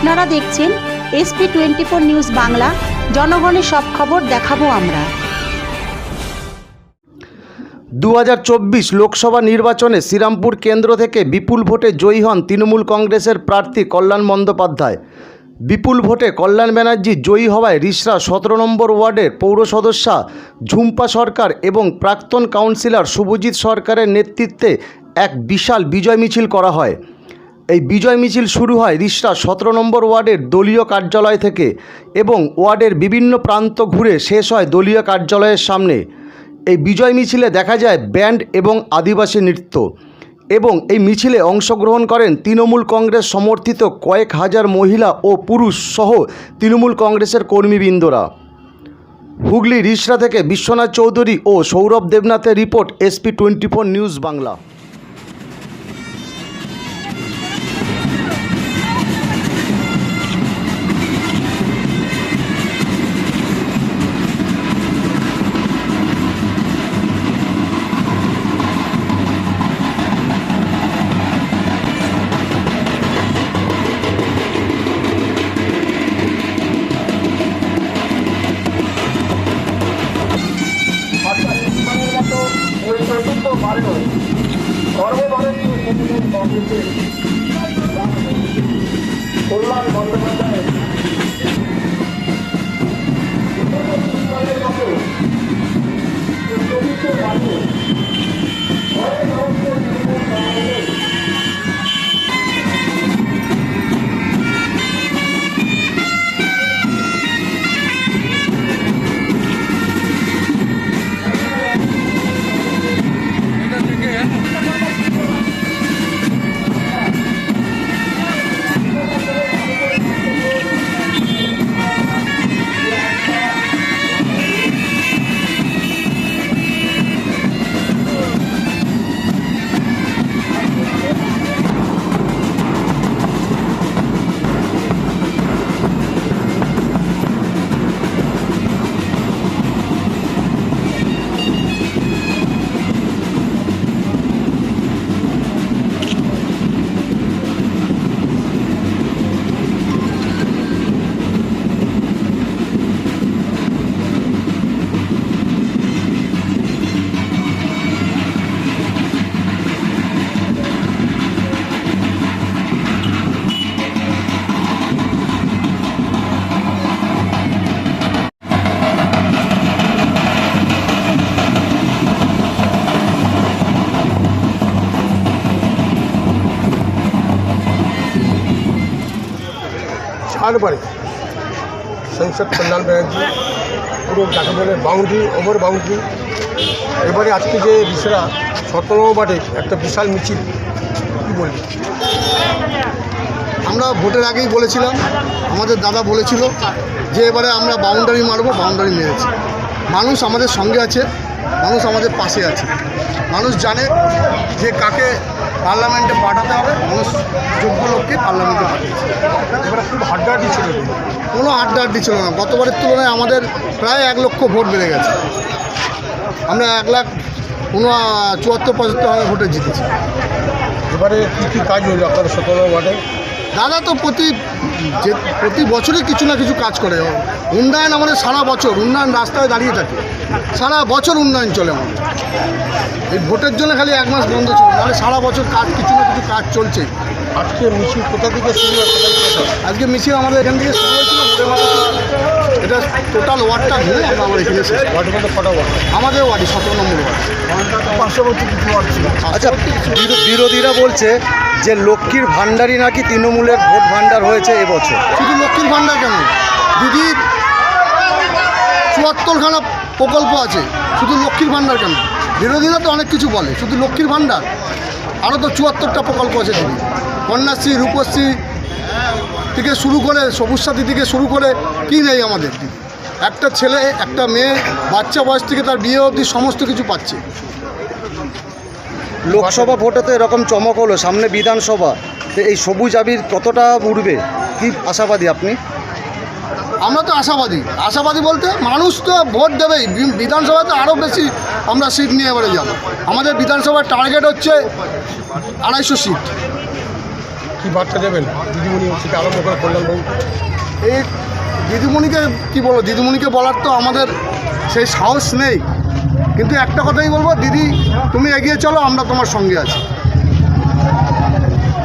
আপনারা দেখছেন SP twenty four news Bangla, জনগণের সব খবর দেখাবো আমরা। দু হাজার চব্বিশ লোকসভা নির্বাচনে শ্রীরামপুর কেন্দ্র থেকে বিপুল ভোটে জয়ী হন তৃণমূল কংগ্রেসের প্রার্থী কল্যাণ বন্দ্যোপাধ্যায়। বিপুল ভোটে কল্যাণ ব্যানার্জি জয়ী হওয়ায় রিসরা সতেরো নম্বর ওয়ার্ডের পৌর সদস্যা ঝুম্পা সরকার এবং প্রাক্তন কাউন্সিলর শুভজিৎ সরকারের নেতৃত্বে এক বিশাল বিজয় মিছিল করা হয়। এই বিজয় মিছিল শুরু হয় রিসরা সতেরো নম্বর ওয়ার্ডের দলীয় কার্যালয় থেকে এবং ওয়ার্ডের বিভিন্ন প্রান্ত ঘুরে শেষ হয় দলীয় কার্যালয়ের সামনে। এই বিজয় মিছিলে দেখা যায় ব্যান্ড এবং আদিবাসী নৃত্য এবং এই মিছিলে অংশগ্রহণ করেন তৃণমূল কংগ্রেস সমর্থিত কয়েক হাজার মহিলা ও পুরুষ সহ তৃণমূল কংগ্রেসের কর্মীবৃন্দরা। হুগলি রিসরা থেকে বিশ্বনাথ চৌধুরী ও Sourav দেবনাথের report SP twenty four news Bangla. Kalyan Bandyopadhyay চার বাড়ি। সংসদ কল্যাণ ব্যানার্জি, পুরো যাকে বলে বাউন্ডারি ওভার বাউন্ডারি এবারে আজকে যে বিশরা সতেরো বাটে একটা বিশাল মিছিল, কী বলবি? আমরা ভোটের আগেই বলেছিলাম, আমাদের দাদা বলেছিল যে এবারে আমরা বাউন্ডারি মারবো বাউন্ডারি মেরেছি। মানুষ আমাদের সঙ্গে আছে, মানুষ আমাদের পাশে আছে। মানুষ জানে যে কাকে পার্লামেন্টে পাঠাতে হবে মানুষ যোগ্য লোককে পার্লামেন্টে পাঠিয়েছে। এবারে খুব হাড্ডাহাড্ডি ছিল কোনো আড্ডি ছিল না। গতবারের তুলনায় আমাদের প্রায় এক লক্ষ ভোট বেড়ে গেছে। আমরা এক লাখ কোনো চুয়াত্তর পঁচাত্তর হাজার ভোটে জিতেছি। এবারে কী কী কাজ হলো আপনার সতেরো ওয়ার্ডে? দাদা তো প্রতি যে প্রতি বছরই কিছু না কিছু কাজ করে উন্নয়ন আমাদের সারা বছর উন্নয়ন রাস্তায় দাঁড়িয়ে থাকে সারা বছর উন্নয়ন চলে আমাদের এই ভোটের জন্য খালি এক মাস বন্ধ ছিল মানে সারা বছর কাজ কিছু না কিছু কাজ চলছে আজকে মিছিল কোথা থেকে শুরু? আজকে মিছিল আমাদের এখান থেকে শুরু হয়েছিল থেকে। এটা টোটাল ওয়ার্ডটা ঘুরে আমরা আবার এখানে শেষ আমাদের ওয়ার্ডে সতেরো নম্বর ওয়ার্ড পার্শ্ববর্তী কিছু ওয়ার্ড ছিল? আচ্ছা বিরো- বিরোধীরা বলছে যে লক্ষ্মীর ভাণ্ডারই নাকি তৃণমূলের ভোট ভাণ্ডার হয়েছে এবছর। শুধু লক্ষ্মীর ভাণ্ডার কেন? দিদির চুয়াত্তরখানা প্রকল্প আছে শুধু লক্ষ্মীর ভাণ্ডার কেন? বিরোধীরা তো অনেক কিছু বলে শুধু লক্ষ্মীর ভাণ্ডার। আরও তো চুয়াত্তরটা প্রকল্প আছে দিদি। কন্যাশ্রী রূপশ্রী থেকে শুরু করে সবুজ সাথী থেকে শুরু করে কী নেই আমাদের একটা ছেলে একটা মেয়ে বাচ্চা বয়স থেকে তার বিয়ে অবধি সমস্ত কিছু পাচ্ছে। লোকসভা ভোটে তো এরকম চমক হলো সামনে বিধানসভা। তো এই সবুজ আবির কতটা উঠবে কি আশাবাদী আপনি? আমরা তো আশাবাদী। আশাবাদী বলতে মানুষ তো ভোট দেবেই। বিধানসভাতে আরও বেশি আমরা সিট নিয়ে এবারে যাব। আমাদের বিধানসভার টার্গেট হচ্ছে আড়াইশো সিট। কী বার্তা দেবেন? দিদিমণি থেকে আরম্ভ করে কল্যাণবাবু এই দিদিমণিকে কি বলব দিদিমণিকে বলার তো আমাদের সেই সাহস নেই। কিন্তু একটা কথাই বলব দিদি তুমি এগিয়ে চলো আমরা তোমার সঙ্গে আছি।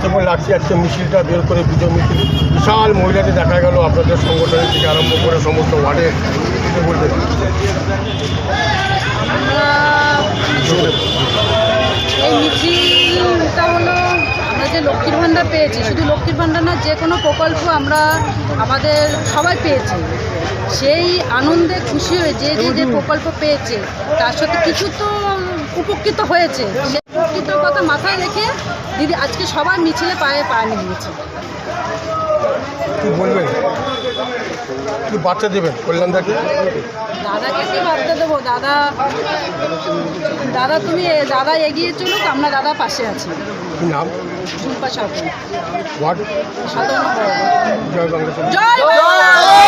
কেমন লাগছে আজকে মিছিলটা বের করে পুজো মিছিল বিশাল মহিলাদের দেখা গেল আপনাদের সংগঠনের থেকে আরম্ভ করে সমস্ত ওয়ার্ডে। বলতে এই মিছিলটা হলো আমরা যে লক্ষ্মীর ভাণ্ডার পেয়েছি শুধু লক্ষ্মীর ভাণ্ডার না যে কোনো প্রকল্প আমরা আমাদের সবাই পেয়েছি। সেই আনন্দে খুশি হয়ে যে যে যে প্রকল্প পেয়েছে তার সাথে কিছু তো উপকৃত হয়েছে। সেই উপকৃত কথা মাথায় রেখে দিদি আজকে সবাই মিছিলে পায়ে পায়ে মিলিয়েছে কী বলবেন? কী বার্তা দেবেন কল্যাণদাকে দাদাকে কি বার্তা দেবো? দাদা দাদা তুমি দাদা এগিয়ে চলুক আমরা দাদা পাশে আছি। নাম? জয় বাংলা!